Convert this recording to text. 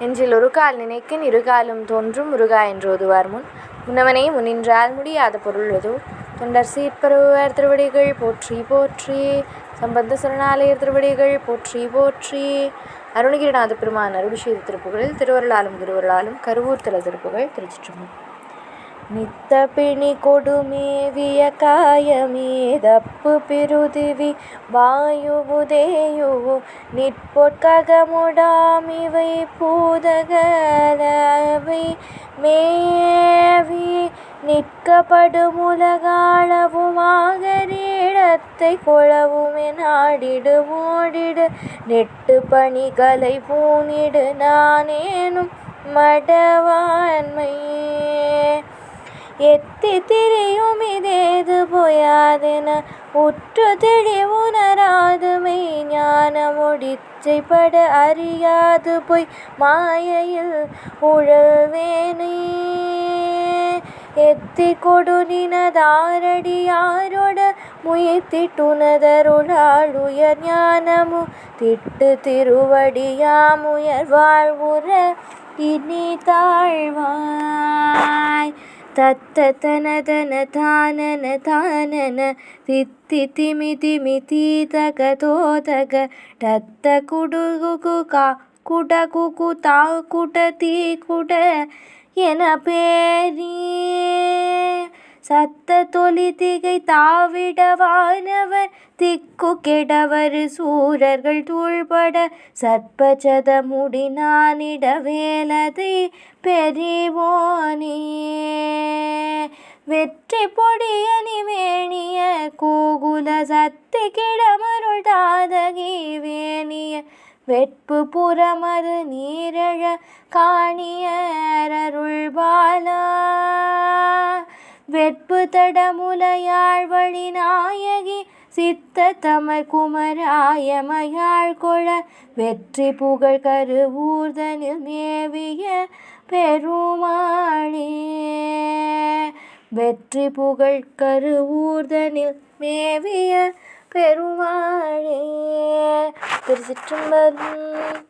நெஞ்சில் ஒரு கால் நினைக்கின் இருகாலும் தோன்றும் முருகா என்று ஓதுவார் முன். முன்னவனே முன்னின்றால் முடியாத பொருள் எதோ? தொண்டர் சீர்பருவர் திருவடிகள் போற்றி போற்றி. சம்பந்த சரணாலயர் திருவடிகள் போற்றி போற்றி. அருணகிரிநாத பெருமான் அருள்செய்த திருப்புகளில் திருவருளாலும் திருவருளாலும் கருவூர் தல திருப்புகள் திருச்சிற்றம்பலம். நித்த பிணி கொடுமேவிய காயமீதப்பு பிருதிவி வாயுவுதேயுவு நிற்பொற்ககமுடாமிவை பூதகலவை மேவி நிற்கப்படுமுலகாளவுமாகரீடத்தை கொளவுமே நாடிடு ஓடிடு நெட்டு பணிகளை பூனிடு நானேனும் மடவான்மையே. எத்தி திரியும் இதேது பொயாதென உற்று தெளிவுணராதுமை ஞான முடிச்சைப்பட அறியாது பொய் மாயையில் உழல்வேனே. எத்தி கொடு நினதாரடியாரோட முயத்திட்டுனதருளாளுயர் ஞானமு திட்டு திருவடியாமுயர் வாழ்வுற இனி தாழ்வாய் தானன தானன தித்தி திமி தீதக தோதக டத்த குடுகு கா குட குகு தா குட தீ குட என பேரீ. சத்த தொலி திகை தாவிடவானவர் திக்கு கெடவர் சூரர்கள் தூள்பட. சற்பச்சத முடினானிட வேலதை பெரிவோனே. வெற்றி பொடியனி வேணிய கூகுல சத்தி கிடமருள் தாதகி வேணிய வெட்பு புறமது நீரழ காணியருள் பாலா வெட்பு தடமுலையாழ்வழி நாயகி சித்த தமர் குமராயமையாள் கொள வெற்றி புகழ் கருவூர்தனில் மேவிய பெரும் வெற்றி புகழ் கருவூர்தனில் மேவிய பெருமாளே. திருச்சிற்றம்பலம்